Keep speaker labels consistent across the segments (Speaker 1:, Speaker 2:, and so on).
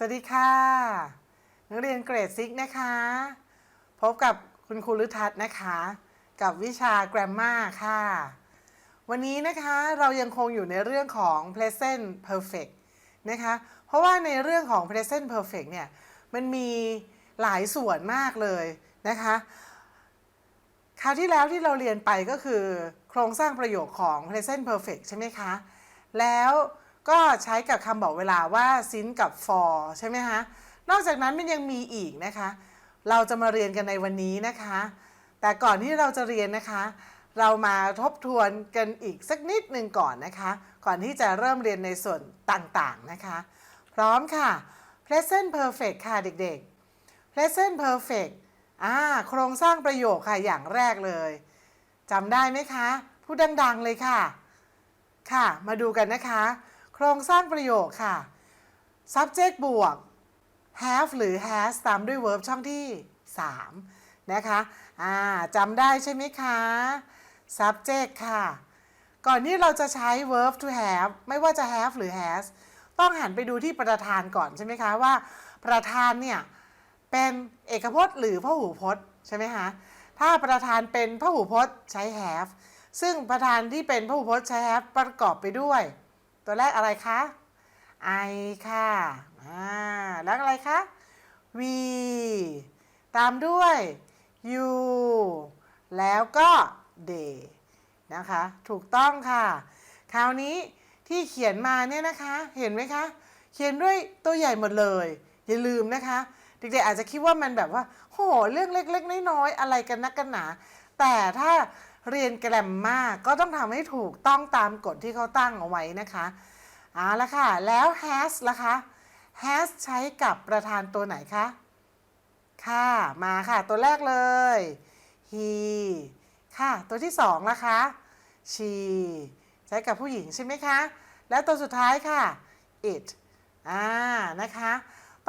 Speaker 1: สวัสดีค่ะ นักเรียนเกรดซิกนะคะ พบกับคุณครูฤทัศน์นะคะ กับวิชา Grammar ค่ะ วันนี้นะคะเรายังคงอยู่ในเรื่องของ present perfect นะคะ เพราะว่าในเรื่องของ present perfect เนี่ย มันมีหลายส่วนมากเลยนะคะ คราวที่แล้วที่เราเรียนไปก็คือ โครงสร้างประโยคของ present perfect ใช่ไหมคะ แล้ว ก็ใช้กับคำบอกเวลาว่า since กับ for ใช่ไหมคะนอกจากนั้นมันยังมีอีกนะคะ เราจะมาเรียนกันในวันนี้นะคะ แต่ก่อนที่เราจะเรียนนะคะ เรามาทบทวนกันอีกสักนิดหนึ่งก่อนนะคะ ก่อนที่จะเริ่มเรียนในส่วนต่างๆนะคะ พร้อมค่ะ present perfect ค่ะเด็กๆ present perfect อ่าโครงสร้างประโยคค่ะอย่างแรกเลยจำได้ไหมคะ พูดดังๆเลยค่ะ ค่ะ มาดูกันนะคะ โครงสร้างประโยคค่ะ subject บวก have หรือ has ตามด้วย verb ช่องที่ 3 นะคะอ่าจำได้ใช่ไหมคะ subject ค่ะ ก่อนที่เราจะใช้ verb to have ไม่ว่าจะ have หรือ has ต้องหันไปดูที่ประธานก่อนใช่ไหมคะว่า ประธานเนี่ย เป็นเอกพจน์หรือพหูพจน์ใช่ไหมคะถ้าประธานเป็นพหูพจน์ใช้ have ซึ่งประธานที่เป็นพหูพจน์ใช้ have ประกอบไปด้วย ตัวแรกอะไรคะ I ค่ะอ่าแล้วอะไรคะ we ตามด้วย U แล้วก็ they นะคะ ถูกต้องค่ะ คราวนี้ที่เขียนมาเนี่ยนะคะ เห็นไหมคะ เขียนด้วยตัวใหญ่หมดเลย อย่าลืมนะคะ เด็กๆอาจจะคิดว่ามันแบบว่า โห เรื่องเล็กๆ น้อยๆ อะไรกันนักกันหนา แต่ถ้า เรียนแกรมมาก็ต้องทำให้ถูกต้องตามกฎที่เขาตั้งเอาไว้นะคะเอาละค่ะ แล้ว has ล่ะคะ has ใช้กับประธานตัวไหนคะ ค่ะ มาค่ะ ตัวแรกเลย he ค่ะ ตัวที่สองล่ะคะ she ใช้กับผู้หญิงใช่ไหมคะ แล้วตัวสุดท้ายค่ะ it อ่า นะคะ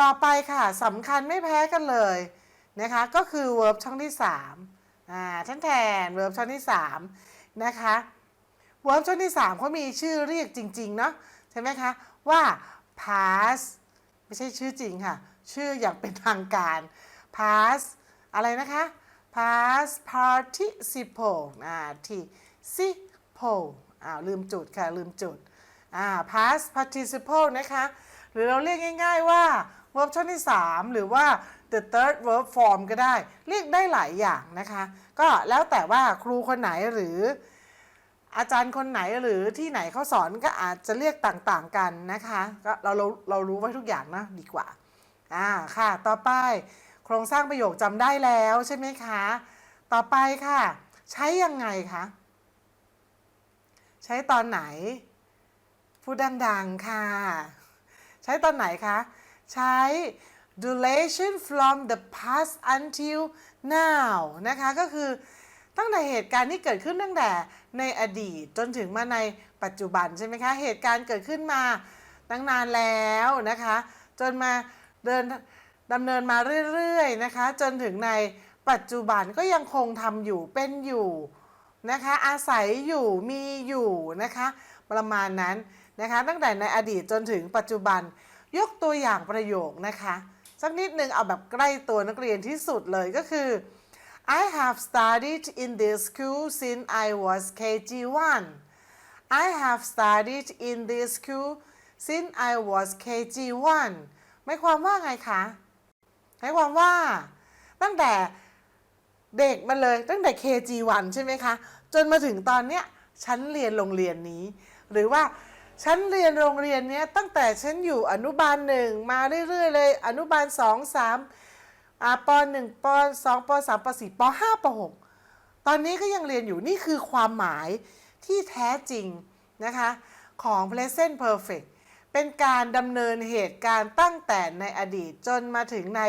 Speaker 1: ต่อไปค่ะสำคัญไม่แพ้กันเลยนะคะ ก็คือ verb ช่องที่ 3 อ่าท่านแทน verb ช่องที่3นะคะ verb ช่องที่3เขามีชื่อเรียกจริง ๆ เนาะใช่ไหมคะ ว่า past ไม่ใช่ชื่อจริงค่ะ ชื่ออย่างเป็นทางการ past อะไรนะคะ past participle อ่า participle อ่าลืมจุดค่ะ ลืมจุดอ่า past participle นะคะ หรือเราเรียกง่าย ๆว่า verb ช่องที่ 3 หรือว่า the third verb form ก็ได้ เรียกได้หลายอย่างนะคะ ก็แล้วแต่ว่าครูคนไหนหรือ อาจารย์คนไหนหรือที่ไหนเขาสอนก็อาจจะเรียกต่างๆกันนะคะ ก็เราเราเรารู้ไว้ทุกอย่างนะดีกว่าอ่าค่ะ ต่อไปโครงสร้างประโยคจำได้แล้วใช่ไหมคะ ต่อไปค่ะ ใช้ยังไงคะใช้ตอนไหน พูดดังๆค่ะ ใช้ตอนไหนคะ ใช้ duration from the past until now นะคะก็คือตั้งแต่เหตุการณ์ที่เกิดขึ้นตั้งแต่ในอดีตจนถึงมาในปัจจุบันใช่ไหมคะ เหตุการณ์เกิดขึ้นมาตั้งนานแล้วนะคะ จนมาเดินดำเนินมาเรื่อยๆนะคะ จนถึงในปัจจุบันก็ยังคงทำอยู่เป็นอยู่นะคะ อาศัยอยู่มีอยู่นะคะ ประมาณนั้นนะคะ ตั้งแต่ในอดีตจนถึงปัจจุบันยกตัวอย่างประโยคนะคะ สักนิดหนึ่งเอาแบบใกล้ตัวนักเรียนที่สุดเลยก็คือ I have studied in this school since I was KG1 I have studied in this school since I was KG1 ไม่ความว่าไงคะหมายความว่าตั้งแต่เด็กมาเลยตั้งแต่ KG1 ใช่ไหมคะ จนมาถึงตอนเนี้ยฉันเรียนโรงเรียนนี้ หรือว่า ฉันเรียนโรงเรียนเนี้ยตั้งแต่ฉันอยู่อนุบาลหนึ่งมาเรื่อยๆเลย อนุบาลสองสามอาปหนึ่งปสองปสามปสี่ปห้าปหกตอนนี้ก็ยังเรียนอยู่นี่คือความหมายที่แท้จริงนะคะของ present perfect เป็นการดำเนินเหตุการณ์ตั้งแต่ในอดีตจนมาถึงใน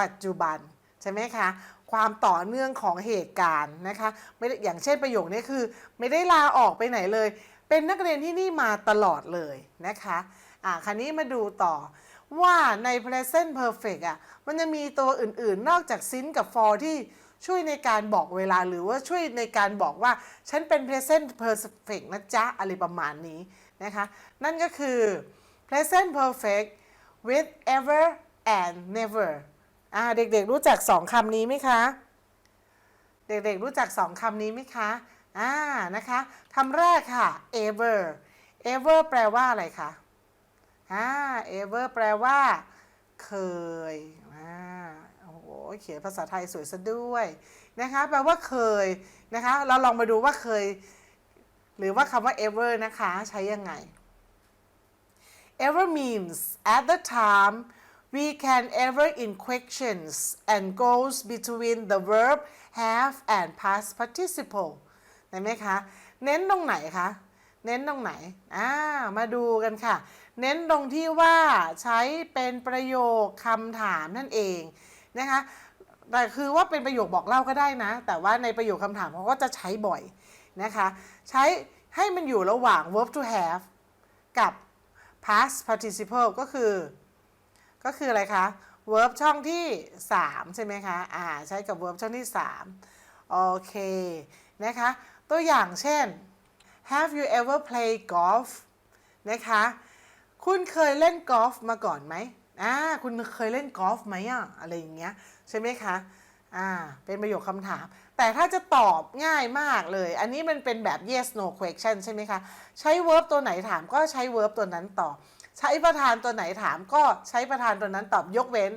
Speaker 1: ปัจจุบัน ใช่ไหมคะ ความต่อเนื่องของเหตุการณ์นะคะไม่อย่างเช่นประโยคนี้คือ ไม่ได้ลาออกไปไหนเลย เป็นนักเรียนที่นี่มาตลอดเลยนะคะอ่าคราวนี้มาดูต่อว่าใน present perfect อะมันจะมีตัวอื่นๆ นอกจาก since กับ for ที่ช่วยในการบอกเวลาหรือว่าช่วยในการบอกว่า ฉันเป็น present perfect นะจ๊ะ อะไรประมาณนี้นะคะ นั่นก็คือ present perfect with ever and never อ่าเด็กๆรู้จักสองคำนี้ไหมคะ เด็กๆรู้จักสองคำนี้ไหมคะ อ่านะคะคำแรกค่ะ ever ever แปลว่าอะไรคะอ่า ever แปลว่า เคยอ่าโอ้โหเขียนภาษาไทยสวยซะด้วยนะคะแปลว่าเคยนะคะ เราลองมาดูว่าเคย หรือว่าคำว่า ever นะคะ ใช้ยังไง ever means at the time we can ever in questions and goes between the verb have and past participle เห็นไหมคะ เน้นตรงไหนคะ เน้นตรงไหน อ่า มาดูกันค่ะ เน้นตรงที่ว่าใช้เป็นประโยคคำถามนั่นเองนะคะ แต่คือว่าเป็นประโยคบอกเล่าก็ได้นะ แต่ว่าในประโยคคำถามเขาก็จะใช้บ่อยนะคะ ใช้ให้มันอยู่ระหว่าง verb to have กับ past participle ก็คือ ก็คืออะไรคะ verb ช่องที่ 3 ใช่ไหมคะ อ่า ใช้กับ verb ช่องที่ 3 โอเค นะคะ ตัวอย่างเช่น have you ever played golf นะคะ คุณเคยเล่นกอล์ฟมาก่อนไหมอ่าคุณเคยเล่นกอล์ฟไหมอะอะไรอย่างเงี้ยใช่ไหมคะอ่าเป็นประโยคคำถาม แต่ถ้าจะตอบง่ายมากเลย อันนี้มันเป็นแบบ yes no question ใช่ไหมคะ ใช้ verb ตัวไหนถามก็ใช้ verb ตัวนั้นตอบ ใช้ประธานตัวไหนถามก็ใช้ประธานตัวนั้นตอบยกเว้น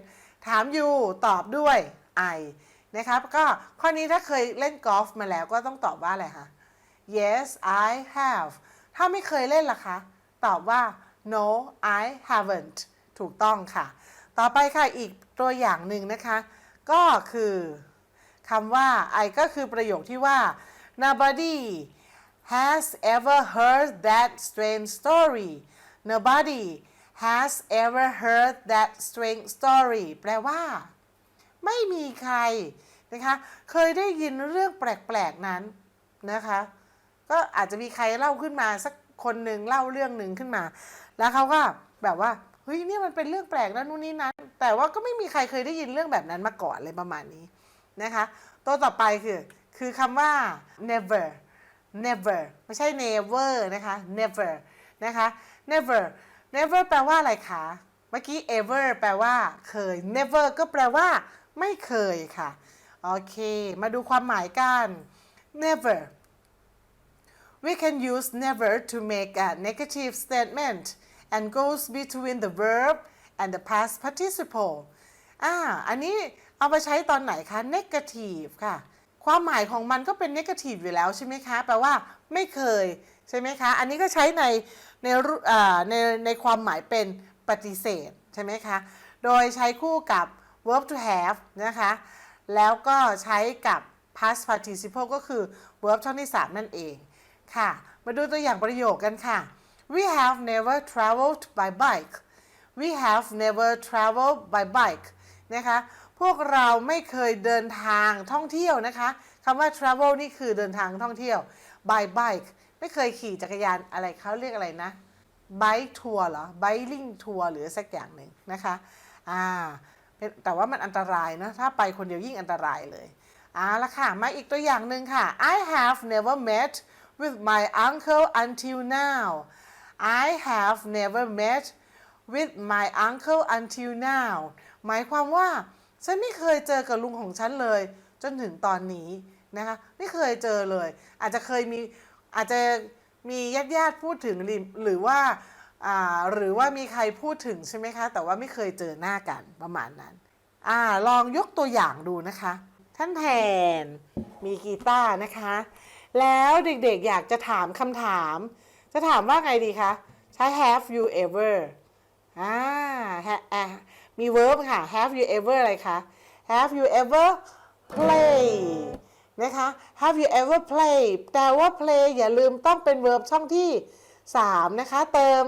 Speaker 1: ถาม you ตอบด้วย I นะครับก็ข้อนี้ถ้าเคยเล่นกอล์ฟมาแล้วก็ต้องตอบว่าอะไรคะ yes I have ถ้าไม่เคยเล่นล่ะคะ ตอบว่า no I haven't ถูกต้องค่ะ ต่อไปค่ะอีกตัวอย่างหนึ่งนะคะ ก็คือคำว่า I ก็คือประโยคที่ว่า nobody has ever heard that strange story nobody has ever heard that strange story แปลว่า ไม่มีใครนะคะเคยได้ยินเรื่องแปลกๆนั้นนะคะ ก็อาจจะมีใครเล่าขึ้นมาสักคนหนึ่งเล่าเรื่องหนึ่งขึ้นมา แล้วเขาก็แบบว่าเฮ้ยเนี่ยมันเป็นเรื่องแปลกนะนู่นนี่นั้น แต่ว่าก็ไม่มีใครเคยได้ยินเรื่องแบบนั้นมาก่อนเลยประมาณนี้นะคะตัวต่อไปคือคือคำว่า never never ไม่ใช่ never นะคะ never นะคะ never never แปลว่าอะไรคะ เมื่อกี้ ever แปลว่าเคย never ก็แปลว่า ไม่เคยค่ะ โอเค มาดูความหมายกัน never we can use never to make a negative statement and goes between the verb and the past participle อ่า อันนี้เอาไปใช้ตอนไหนคะ negative ค่ะ ความหมายของมันก็เป็น negative อยู่แล้วใช่ไหมคะ แปลว่าไม่เคย ใช่ไหมคะ อันนี้ก็ใช้ในในในในความหมายเป็นปฏิเสธ ใช่ไหมคะ โดยใช้คู่กับ verb to have นะคะ แล้วก็ใช้กับ past participle ก็คือ verb ช่องที่ 3 นั่นเองค่ะ มาดูตัวอย่างประโยคกันค่ะ we have never traveled by bike we have never traveled by bike นะคะ พวกเราไม่เคยเดินทางท่องเที่ยวนะคะคำว่า travel นี่คือเดินทางท่องเที่ยว by bike ไม่เคยขี่จักรยานอะไรเขาเรียกอะไรนะ bike tour เหรอ biking tour หรือสักอย่างหนึ่งนะคะ อ่า แต่ว่ามันอันตรายนะ ถ้าไปคนเดียวยิ่งอันตรายเลยเอาละค่ะ มาอีกตัวอย่างหนึ่งค่ะ I have never met with my uncle until now I have never met with my uncle until now หมายความว่า ฉันไม่เคยเจอกับลุงของฉันเลย จนถึงตอนนี้นะคะ ไม่เคยเจอเลย อาจจะเคยมีอาจจะมีญาติญาติพูดถึงหรือว่า หรือว่ามีใครพูดถึงใช่ไหมคะ แต่ว่าไม่เคยเจอหน้ากันประมาณนั้นอลองยกตัวอย่างดูนะคะ ท่านแทนมีกีตาร์นะคะ แล้วเด็กๆอยากจะถามคำถาม จะถามว่าไงดีคะใช้ have you ever อ่ามี verb ค่ะ have you ever อะไรคะ have you ever play นะคะ have you ever play แต่ว่า play อย่าลืมต้องเป็น verb ช่องที่ 3 นะคะ เติม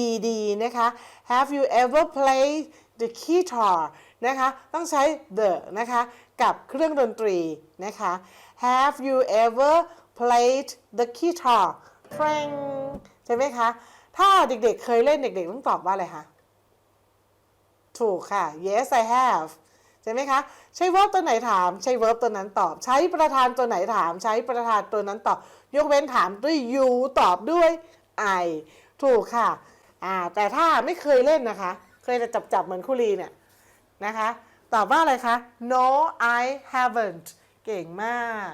Speaker 1: ed นะคะ have you ever played the guitar นะคะ ต้องใช้ the นะคะ กับเครื่องดนตรีนะคะ have you ever played the guitar เพลงใช่ไหมคะ ถ้าเด็กๆเคยเล่นเด็กๆต้องตอบว่าอะไรคะ ถูกค่ะ yes I have ใช่ไหมคะ ใช้ verb ตัวไหนถาม ใช้ verb ตัวนั้นตอบ ใช้ประธานตัวไหนถาม ใช้ประธานตัวนั้นตอบ ยกเว้นถามด้วย you ตอบด้วย I ถูกค่ะ อ่าแต่ถ้าไม่เคยเล่นนะคะ เคยจะจับจับๆเหมือนคุรีเนี่ยนะคะ ตอบว่าอะไรคะ no I haven't เก่งมาก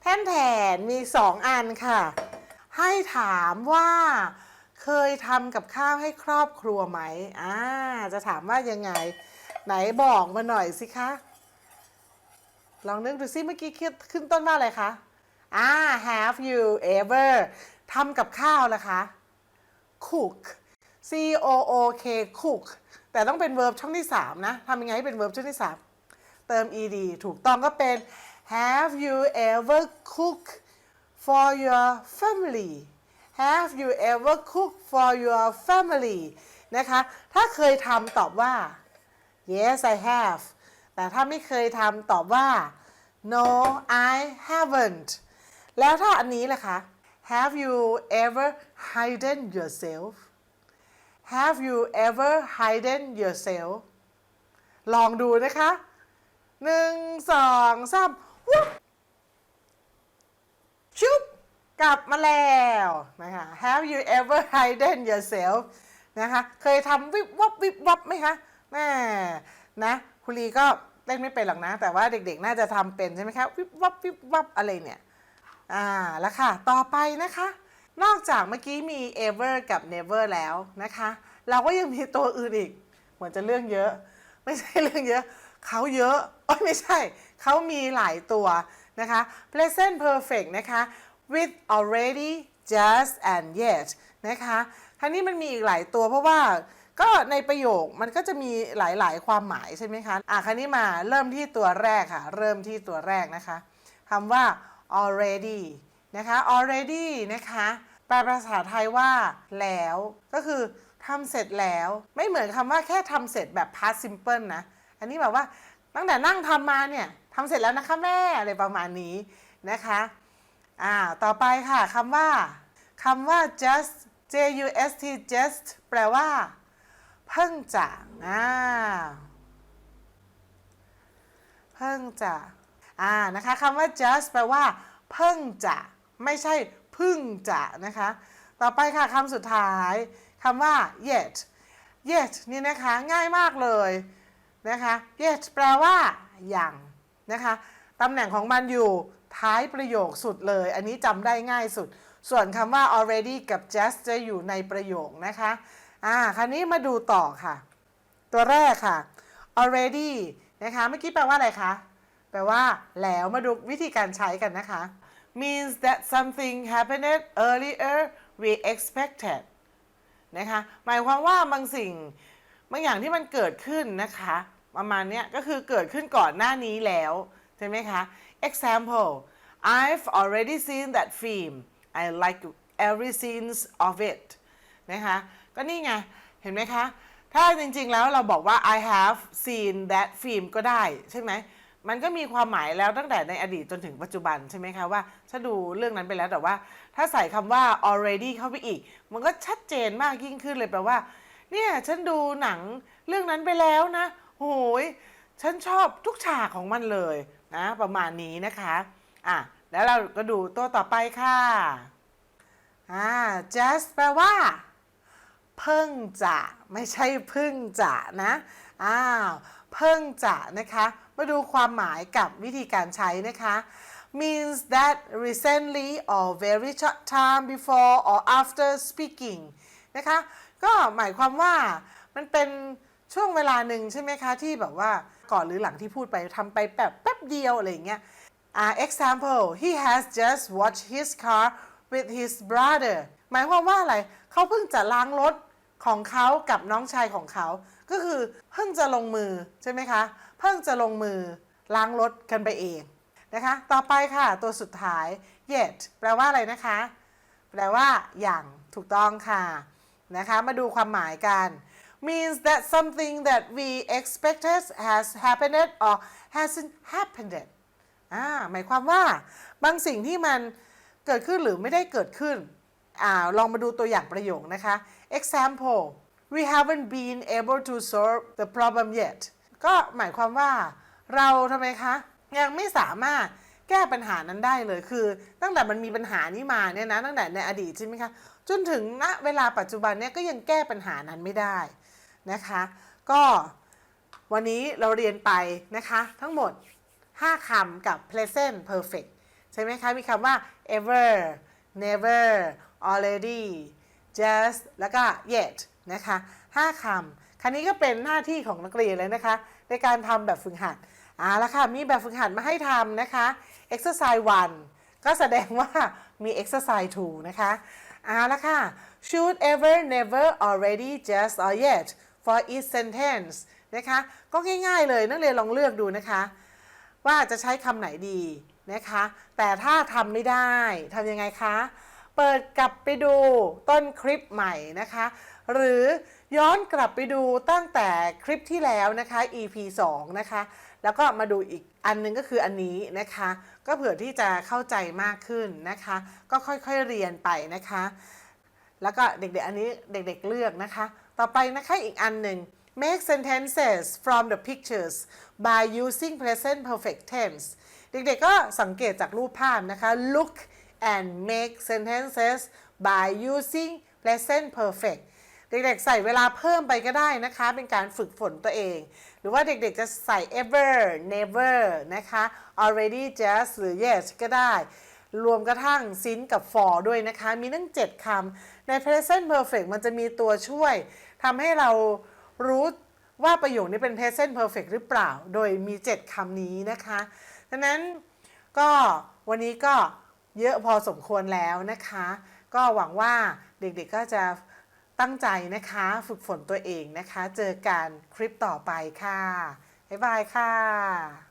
Speaker 1: แท่นแทนมีสองอันค่ะ ให้ถามว่าเคยทำกับข้าวให้ครอบครัวไหมอ่าจะถามว่ายังไง ไหนบอกมาหน่อยสิคะ ลองนึกดูซิเมื่อกี้คิดขึ้นต้นว่าอะไรคะอ่า have you ever ทำกับข้าวล่ะคะ cook c o o k cook แต่ต้องเป็น verb ช่องที่ 3 นะทำยังไงให้เป็น verb ช่องที่ 3 เติม ed ถูกต้องก็เป็น have you ever cook for your family have you ever cook for your family นะคะ ถ้าเคยทำตอบว่า yes I have แต่ถ้าไม่เคยทำตอบว่า no I haven't แล้วถ้าอันนี้ล่ะคะ have you ever hidden yourself have you ever hidden yourself ลองดูนะคะหนึ่งสองสามวุ๊บชุบกลับมาแล้วนะคะ have you ever hidden yourself นะคะ เคยทำวิบวับวิบวับไหมคะแม่นะคุณลีก็เล่นไม่เป็นหรอกนะ แต่ว่าเด็กๆ น่าจะทำเป็นใช่ไหมคะ วิบวับวิบวับอะไรเนี่ย อ่า แล้วค่ะ ต่อไปนะคะ นอกจากเมื่อกี้มี ever กับ never แล้วนะคะ เราก็ยังมีตัวอื่นอีก เหมือนจะเรื่องเยอะ ไม่ใช่เรื่องเยอะ เขาเยอะโอ้ยไม่ใช่ เขามีหลายตัวนะคะ present perfect นะคะ with already just and yet นะคะคราวนี้มันมีอีกหลายตัวเพราะว่าก็ในประโยคมันก็จะมีหลายๆ ความหมายใช่ไหมคะ อะคราวนี้มาเริ่มที่ตัวแรกค่ะ เริ่มที่ตัวแรกนะคะคำว่า already นะคะ already นะคะ แปลภาษาไทยว่าแล้ว ก็คือทำเสร็จแล้ว ไม่เหมือนคำว่าแค่ทำเสร็จแบบ past simple นะ อันนี้แบบว่าตั้งแต่นั่งทำมาเนี่ยทำเสร็จแล้วนะคะแม่อะไรประมาณนี้นะคะอ่าต่อไปค่ะคำว่าคำว่า just j u s t just แปลว่า เพิ่งจะอ่าเพิ่งจะอ่านะคะคำว่า just แปลว่า เพิ่งจะ ไม่ใช่เพึ่งจะนะคะ ต่อไปค่ะคำสุดท้ายคำว่า yet yet นี่นะคะง่ายมากเลยนะคะ yet แปลว่ายังนะคะตำแหน่งของมันอยู่ท้ายประโยคสุดเลย อันนี้จำได้ง่ายสุด ส่วนคำว่า already กับ just จะอยู่ในประโยคนะคะอ่าคราวนี้มาดูต่อค่ะ ตัวแรกค่ะ already นะคะเมื่อกี้แปลว่าอะไรคะ แปลว่าแล้วมาดูวิธีการใช้กันนะคะ means that something happened earlier we expected นะคะ หมายความว่าบางสิ่งบางอย่างที่มันเกิดขึ้นนะคะ ประมาณเนี้ยก็คือเกิดขึ้นก่อนหน้านี้แล้ว ใช่ไหมคะ example I've already seen that film I like every scenes of it นะคะ ก็นี่ไง เห็นไหมคะ ถ้าจริงๆแล้วเราบอกว่า I have seen that film ก็ได้ ใช่ไหม มันก็มีความหมายแล้วตั้งแต่ในอดีตจนถึงปัจจุบันใช่ไหมคะว่า ถ้าดูเรื่องนั้นไปแล้วแต่ว่า ถ้าใส่คำว่า already เข้าไปอีก มันก็ชัดเจนมากยิ่งขึ้นเลยแปลว่า เนี่ยฉันดูหนังเรื่องนั้นไปแล้วนะโหยฉันชอบทุกฉากของมันเลยนะ ประมาณนี้นะคะอะแล้วเราก็ดูตัวต่อไปค่ะอ่า just แปลว่า เพิ่งจะไม่ใช่เพิ่งจะนะอ้าวเพิ่งจะนะคะ มาดูความหมายกับวิธีการใช้นะคะ means that recently or very short time before or after speaking นะคะ ก็หมายความว่ามันเป็นช่วงเวลาหนึ่งใช่ไหมคะที่แบบว่าก่อนหรือหลังที่พูดไปทำไปแบบแป๊บเดียวอะไรอย่างเงี้ยอ่า example he has just washed his car with his brother หมายความว่าอะไร เขาเพิ่งจะล้างรถ ของเขากับน้องชายของเขา ก็คือเพิ่งจะลงมือใช่ไหมคะ เพิ่งจะลงมือล้างรถกันไปเองนะคะ ต่อไปค่ะ ตัวสุดท้าย yet แปลว่าอะไรนะคะ แปลว่าอย่างถูกต้องค่ะนะคะ มาดูความหมายกัน means that something that we expected has happened or hasn't happened อ่าหมายความว่าบางสิ่งที่มันเกิดขึ้นหรือไม่ได้เกิดขึ้นอ่าลองมาดูตัวอย่างประโยคนะคะ example we haven't been able to solve the problem yet ก็หมายความว่าเราทำไมคะ ยังไม่สามารถแก้ปัญหานั้นได้เลยคือ ตั้งแต่มันมีปัญหานี้มาเนี่ยนะตั้งแต่ในอดีตใช่ไหมคะจนถึงณเวลาปัจจุบันเนี่ยก็ยังแก้ปัญหานั้นไม่ได้นะคะ ก็วันนี้เราเรียนไปนะคะ ทั้งหมด 5คำกับ present perfect ใช่ไหมคะ มีคำว่า ever never already just แล้วก็ yet นะคะ5คำคันนี้ก็เป็นหน้าที่ของนักเรียนเลยนะคะ ในการทำแบบฝึกหัดเอาละค่ะ มีแบบฝึกหัดมาให้ทำนะคะ exercise 1 ก็แสดงว่ามี exercise 2 นะคะเอาละค่ะ should ever never already just or yet for each sentence นะคะ ก็ง่ายๆเลยนักเรียนลองเลือกดูนะคะ ว่าจะใช้คำไหนดีนะคะ แต่ถ้าทำไม่ได้ทำยังไงคะ เปิดกลับไปดูต้นคลิปใหม่นะคะ หรือย้อนกลับไปดูตั้งแต่คลิปที่แล้วนะคะ EP 2 นะคะ แล้วก็มาดูอีกอันหนึงก็คืออันนี้นะคะ ก็เผื่อที่จะเข้าใจมากขึ้นนะคะ ก็ค่อยๆเรียนไปนะคะ แล้วก็เด็กๆอันนี้เด็กๆเลือกนะคะ ต่อไปนะคะอีกอันหนึ่ง make sentences from the pictures by using present perfect tense เด็กๆก็สังเกตจากรูปภาพนะคะ look and make sentences by using present perfect เด็กๆ ใส่เวลาเพิ่มไปก็ได้นะคะ เป็นการฝึกฝนตัวเอง หรือว่าเด็กๆ จะใส่ ever never นะคะ already just หรือ yes ก็ได้ รวมกระทั่ง since กับ for ด้วยนะคะ มีตั้ง7คำใน present perfect มันจะมีตัวช่วยทำให้เรารู้ว่าประโยคนี้เป็น present perfect หรือเปล่า โดยมี 7คำนี้นะคะ ดังนั้นก็วันนี้ก็ เยอะพอสมควรแล้วนะคะ ก็หวังว่าเด็กๆก็จะตั้งใจนะคะ ฝึกฝนตัวเองนะคะ เจอกันคลิปต่อไปค่ะ บ๊ายบายค่ะ